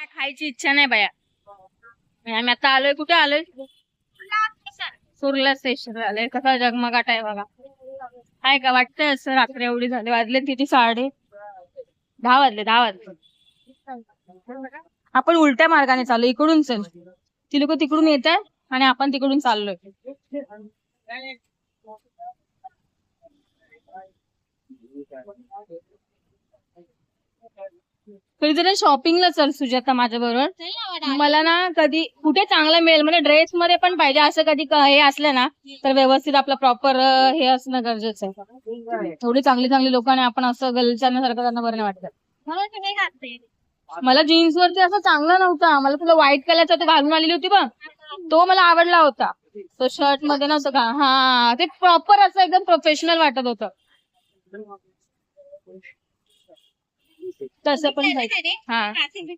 खायची इच्छा नाही बाया. आम्ही आता आलोय कुठे? आलोय? सुरला स्टेशन आलोय. कसा जगमगाट आहे बघा. काय का? वाटतंय असं रात्री एवढी झाली. वाजले किती? साडे दहा वाजले दहा वाजले. आपण उलट्या मार्गाने चालू इकडून चल. ती लोक तिकडून येत आहे आणि आपण तिकडून चाललोय. कधीतरी शॉपिंगला चल सुजाता माझ्या बरोबर मला ना कधी कुठे चांगला मिळेल म्हणजे ड्रेस मध्ये पण पाहिजे असं कधी हे असलं ना तर व्यवस्थित आपलं प्रॉपर हे असणं गरजेचं आहे. थोडी चांगली चांगली लोकांनी आपण असं गलचाण्यासारखं त्यांना बरं नाही वाटत. मला जीन्स वरती असं चांगला नव्हता. मला तुला व्हाईट कलरचा तो घालून आलेली होती बघ. तो मला आवडला होता. तो शर्टमध्ये नव्हतं का हा ते प्रॉपर असं एकदम प्रोफेशनल वाटत होतं. तसं पण पाहिजे हा.